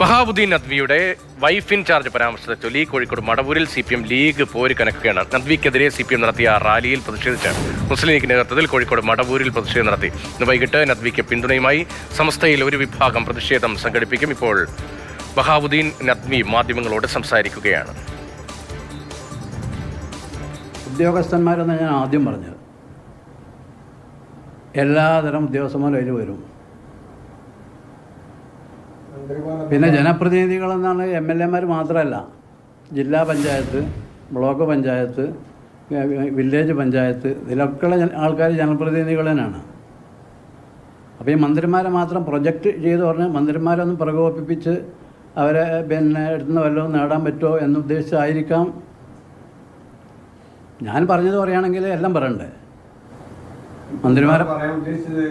ബഹാബുദ്ദീൻ നദ്വിയുടെ wife in charge പരാമർശത്തെ ചൊല്ലി കോഴിക്കോട് മടവൂരിൽ സി പി എം ലീഗ് പോര് കനക്കുകയാണ്. നദ്വിക്കെതിരെ സി പി എം നടത്തിയ റാലിയിൽ പ്രതിഷേധിച്ച് മുസ്ലിം ലീഗ് നേതൃത്വത്തിൽ കോഴിക്കോട് മടവൂരിൽ പ്രതിഷേധം നടത്തി. ഇന്ന് വൈകിട്ട് നദ്വിക്ക് പിന്തുണയുമായി സമസ്തയിൽ ഒരു വിഭാഗം പ്രതിഷേധം സംഘടിപ്പിക്കും. ഇപ്പോൾ ബഹാബുദ്ദീൻ നദ്വി മാധ്യമങ്ങളോട് സംസാരിക്കുകയാണ്. ഉദ്യോഗസ്ഥന്മാരെന്ന് ഞാൻ ആദ്യം പറഞ്ഞത്. എല്ലാതരം ഉദ്യോഗസ്ഥന്മാരും അതിൽ വരും. പിന്നെ ജനപ്രതിനിധികളെന്നാണ് എം എൽ എമാർ മാത്രമല്ല ജില്ലാ പഞ്ചായത്ത് ബ്ലോക്ക് പഞ്ചായത്ത് വില്ലേജ് പഞ്ചായത്ത് ഇതിലൊക്കെയുള്ള ആൾക്കാർ ജനപ്രതിനിധികൾ തന്നെയാണ് അപ്പോൾ ഈ മന്ത്രിമാരെ മാത്രം പ്രൊജക്റ്റ് ചെയ്ത് പറഞ്ഞ് മന്ത്രിമാരൊന്നും പ്രകോപിപ്പിച്ച് അവരെ പിന്നെ എടുത്തുനിന്ന് വല്ലതും നേടാൻ പറ്റുമോ എന്നുദ്ദേശിച്ചായിരിക്കാം ഞാൻ പറഞ്ഞത് പറയുകയാണെങ്കിൽ എല്ലാം പറയണ്ടേ? മന്ത്രിമാരെ പറയാൻ ഉദ്ദേശിച്ചത്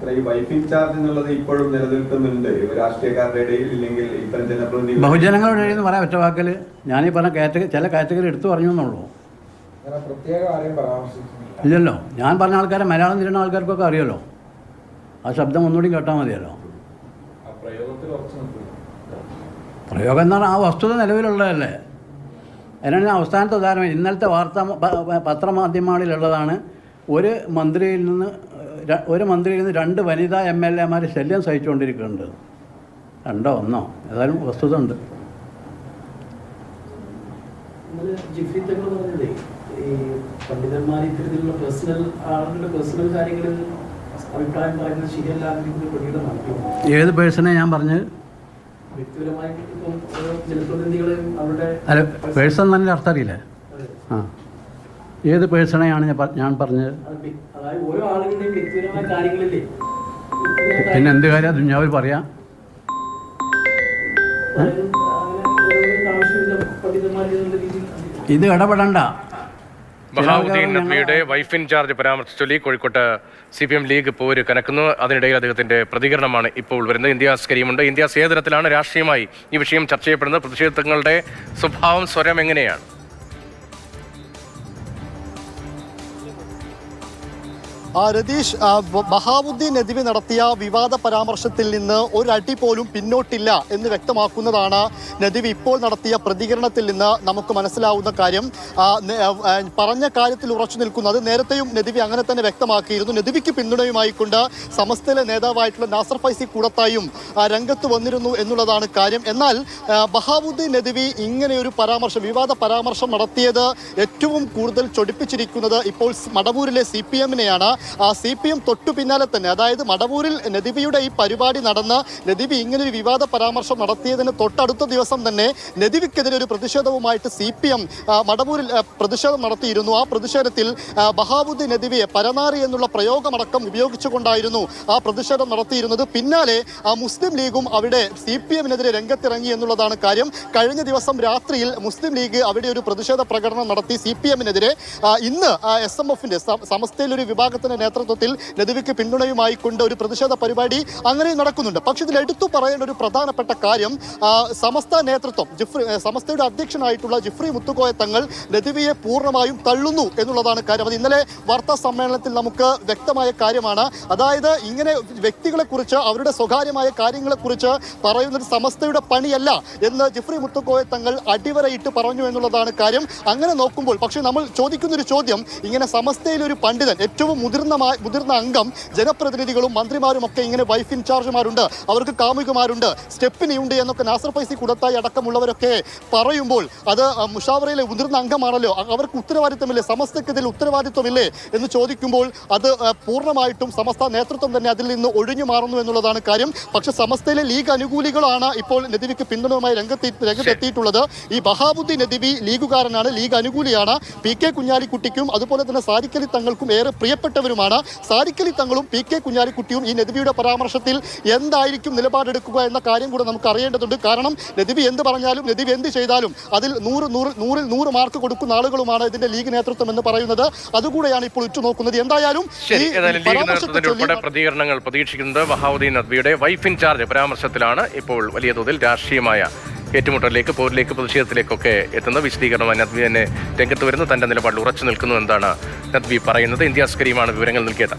ഈ അത്ര ഈ വൈഫ് ഇൻചാർജ് എന്നുള്ളത് ഇപ്പോഴും നിലനിൽക്കുന്നുണ്ട്. രാഷ്ട്രീയക്കാരുടെ ഇടയിൽ ഇല്ലെങ്കിൽ ഇത്തരം ജനപ്രതിനിധികൾ ബഹുജനങ്ങളുടെ ഇടയിൽ നിന്ന് പറയാൻ ഒറ്റ വാക്കൽ ഞാനീ പറഞ്ഞ കാറ്റഗറി ചില കാറ്റഗറി എടുത്തു പറഞ്ഞു എന്നുള്ളൂ ഇല്ലല്ലോ. ഞാൻ പറഞ്ഞ ആൾക്കാരെ മലയാളം തിരുന്ന ആൾക്കാർക്കൊക്കെ അറിയാലോ. ആ ശബ്ദം ഒന്നുകൂടി കേട്ടാൽ മതിയല്ലോ. ആ പ്രയോഗത്തിൽ ഉറച്ചു പ്രയോഗം എന്ന് പറഞ്ഞാൽ ആ വസ്തുത നിലവിലുള്ളതല്ലേ. അതിനാണ് ഞാൻ അവസാനത്തെ ഉദാഹരണം ഇന്നലത്തെ വാർത്താ പത്രമാധ്യമങ്ങളിലുള്ളതാണ് ഒരു മന്ത്രിയിൽ നിന്ന് ഒരു മന്ത്രിയിൽ നിന്ന് രണ്ട് വനിതാ എം എൽ എമാർ ശല്യം സഹിച്ചുകൊണ്ടിരിക്കുന്നുണ്ട്. രണ്ടോ ഒന്നോ? ഏതായാലും വസ്തുത ഉണ്ട് തങ്ങൾ പറഞ്ഞതേ ഈ പണ്ഡിതന്മാർ ഇത്തരത്തിലുള്ള പേഴ്സണൽ ആളുകളുടെ പേഴ്സണൽ കാര്യങ്ങളിൽ അഭിപ്രായം പറയുന്നത് ശരിയല്ല എന്നൊരു പ്രതികരണം നടത്തി ഏത് പേഴ്സണെ ഞാൻ പറഞ്ഞ്? വ്യക്തിപരമായി ഇപ്പം ഓരോ ജനപ്രതിനിധികളെയും അവരുടെ അല്ല പേഴ്സൺ തന്നെ അർത്ഥം അറിയില്ലേ. ആ. ഏത് പേഴ്സണെയാണ് ഞാൻ ഞാൻ പറഞ്ഞത്? പിന്നെ എന്ത് കാര്യം? ദുഞ്ഞാവിൽ പറയാം. ഇത് ഇടപെടണ്ട. ബഹാബുദ്ദീൻ നദ്വിയുടെ വൈഫ് ഇൻചാർജ് ചാർജ് പരാമർശിച്ച്. ചൊല്ലി കോഴിക്കോട്ട് സി പി എം ലീഗ് പോര് കനക്കുന്നു. അതിനിടയിൽ അദ്ദേഹത്തിന്റെ പ്രതികരണമാണ് ഇപ്പോൾ വരുന്നത്. ഇന്ത്യാസ് കരീമുണ്ട് ഇന്ത്യാസ് ഏത് തരത്തിലാണ് രാഷ്ട്രീയമായി ഈ വിഷയം ചർച്ച ചെയ്യപ്പെടുന്നത്. പ്രതിഷേധങ്ങളുടെ സ്വഭാവം സ്വരം എങ്ങനെയാണ്? രതീഷ് ബഹാവുദ്ദീൻ നദിവി നടത്തിയ വിവാദ പരാമർശത്തിൽ നിന്ന് ഒരടി പോലും പിന്നോട്ടില്ല എന്ന് വ്യക്തമാക്കുന്നതാണ് നദിവി ഇപ്പോൾ നടത്തിയ പ്രതികരണത്തിൽ നിന്ന് നമുക്ക് മനസ്സിലാവുന്ന കാര്യം. പറഞ്ഞ കാര്യത്തിൽ ഉറച്ചു നിൽക്കുന്നത് നേരത്തെയും നദിവി അങ്ങനെ തന്നെ വ്യക്തമാക്കിയിരുന്നു. നദിവിക്ക് പിന്തുണയുമായിക്കൊണ്ട് സമസ്തയിലെ നേതാവായിട്ടുള്ള നാസർ ഫൈസി കൂടത്തായും രംഗത്ത് വന്നിരുന്നു എന്നുള്ളതാണ് കാര്യം. എന്നാൽ ബഹാവുദ്ദീൻ നദിവി ഇങ്ങനെ ഒരു പരാമർശം വിവാദ പരാമർശം നടത്തിയത് ഏറ്റവും കൂടുതൽ ചൊടിപ്പിച്ചിരിക്കുന്നത് ഇപ്പോൾ മടവൂരിലെ സി പി എമ്മിനെയാണ്. സി പി എം തൊട്ടു പിന്നാലെ തന്നെ അതായത് മടവൂരിൽ നദിബിയുടെ ഈ പരിപാടി നടന്ന നദിബി ഇങ്ങനൊരു വിവാദ പരാമർശം നടത്തിയതിന് തൊട്ടടുത്ത ദിവസം തന്നെ നദിബിക്കെതിരെ ഒരു പ്രതിഷേധവുമായിട്ട് സി പി എം മടവൂരിൽ പ്രതിഷേധം നടത്തിയിരുന്നു. ആ പ്രതിഷേധത്തിൽ ബഹാബുദ്ദി നദിബിയെ പരനാറി എന്നുള്ള പ്രയോഗമടക്കം ഉപയോഗിച്ചുകൊണ്ടായിരുന്നു ആ പ്രതിഷേധം നടത്തിയിരുന്നത്. പിന്നാലെ ആ മുസ്ലിം ലീഗും അവിടെ സി പി എമ്മിനെതിരെ രംഗത്തിറങ്ങി എന്നുള്ളതാണ് കാര്യം. കഴിഞ്ഞ ദിവസം രാത്രിയിൽ മുസ്ലിം ലീഗ് അവിടെ ഒരു പ്രതിഷേധ പ്രകടനം നടത്തി സി പി എമ്മിനെതിരെ. ഇന്ന് എസ് എം എഫിന്റെ സമസ്തയിൽ ഒരു വിഭാഗത്തിന്റെ നേതൃത്വത്തിൽ നദുവിക്ക് പിന്തുണയുമായി കൊണ്ട് ഒരു പ്രതിഷേധ പരിപാടി അങ്ങനെ നടക്കുന്നുണ്ട്. പക്ഷെ ഇതിൽ എടുത്തു പറയേണ്ട ഒരു പ്രധാനപ്പെട്ട കാര്യം സമസ്ത നേതൃത്വം ജിഫ്രി സമസ്തയുടെ അധ്യക്ഷനായിട്ടുള്ള ജിഫ്രി മുത്തുക്കോയ തങ്ങൾ നദുവിയെ പൂർണമായും തള്ളുന്നു എന്നുള്ളതാണ് കാര്യം. അത് ഇന്നലെ വാർത്താ സമ്മേളനത്തിൽ നമുക്ക് വ്യക്തമായ കാര്യമാണ്. അതായത് ഇങ്ങനെ വ്യക്തികളെ കുറിച്ച് അവരുടെ സ്വകാര്യമായ കാര്യങ്ങളെക്കുറിച്ച് പറയുന്നത് സമസ്തയുടെ പണിയല്ല എന്ന് ജിഫ്രി മുത്തുക്കോയ തങ്ങൾ അടിവരയിട്ട് പറഞ്ഞു എന്നുള്ളതാണ് കാര്യം. അങ്ങനെ നോക്കുമ്പോൾ പക്ഷേ നമ്മൾ ചോദിക്കുന്ന ഒരു ചോദ്യം ഇങ്ങനെ സമസ്തയിലൊരു പണ്ഡിതൻ ഏറ്റവും മുതിർന്ന മുതിർന്ന മുതിർന്ന അംഗം ജനപ്രതിനിധികളും മന്ത്രിമാരും ഒക്കെ ഇങ്ങനെ വൈഫ് ഇൻചാർജുമാരുണ്ട് അവർക്ക് കാമുകമാരുണ്ട് സ്റ്റെപ്പിനിയുണ്ട് എന്നൊക്കെ നാസർ പൈസി കുടത്തായി അടക്കമുള്ളവരൊക്കെ പറയുമ്പോൾ അത് മുഷാവറയിലെ മുതിർന്ന അംഗമാണല്ലോ അവർക്ക് ഉത്തരവാദിത്തമില്ലേ ഇതിൽ ഉത്തരവാദിത്വമില്ലേ എന്ന് ചോദിക്കുമ്പോൾ അത് പൂർണമായിട്ടും സമസ്ത നേതൃത്വം തന്നെ അതിൽ നിന്ന് ഒഴിഞ്ഞു മാറുന്നു എന്നുള്ളതാണ് കാര്യം. പക്ഷെ സമസ്തയിലെ ലീഗ് അനുകൂലികളാണ് ഇപ്പോൾ നദിവിക്ക് പിന്തുണയുമായി രംഗത്ത് രംഗത്തെത്തിയിട്ടുള്ളത്. ഈ ബഹാബുദ്ദീൻ നദിവി ലീഗുകാരനാണ് ലീഗ് അനുകൂലിയാണ്. പി കെ കുഞ്ഞാലിക്കുട്ടിക്കും അതുപോലെ തന്നെ സാരിക്കലി തങ്ങൾക്കും ഏറെ പ്രിയപ്പെട്ടവരുമാണ് സാരിക്കലി തങ്ങളും പി കെ കുഞ്ഞാലിക്കുട്ടിയും ഈ നദിബിയുടെ പരാമർശത്തിൽ എന്തായിരിക്കും നിലപാടെടുക്കുക എന്ന കാര്യം കൂടെ നമുക്ക് അറിയേണ്ടതുണ്ട്. കാരണം നദിബി എന്ത് പറഞ്ഞാലും നദിബി എന്ത് ചെയ്താലും അതിൽ നൂറ് നൂറ് നൂറിൽ നൂറ് മാർക്ക് കൊടുക്കുന്ന ആളുകളുമാണ് ഇതിന്റെ ലീഗ് നേതൃത്വം എന്ന് പറയുന്നത്. അതുകൂടെയാണ് ഇപ്പോൾ ഉറ്റുനോക്കുന്നത്. എന്തായാലും പ്രതികരണങ്ങൾ പ്രതീക്ഷിക്കുന്നത് ബഹാവുദ്ദീൻ നദ്വിയുടെ വൈഫ് ഇൻ ചാർജ് പരാമർശത്തിലാണ് ഇപ്പോൾ വലിയ തോതിൽ രാഷ്ട്രീയമായ ഏറ്റുമുട്ടലിലേക്ക് പോരിലേക്ക് പ്രതിഷേധത്തിലേക്കൊക്കെ എത്തുന്ന വിശദീകരണമായി നദ്വി തന്നെ രംഗത്ത് വരുന്ന. തന്റെ നിലപാടിൽ ഉറച്ചു നിൽക്കുന്നു എന്നാണ് നദ്വി പറയുന്നത്. ഇന്ത്യ അസ്കരിയുമാണ് വിവരങ്ങൾ നൽകിയത്.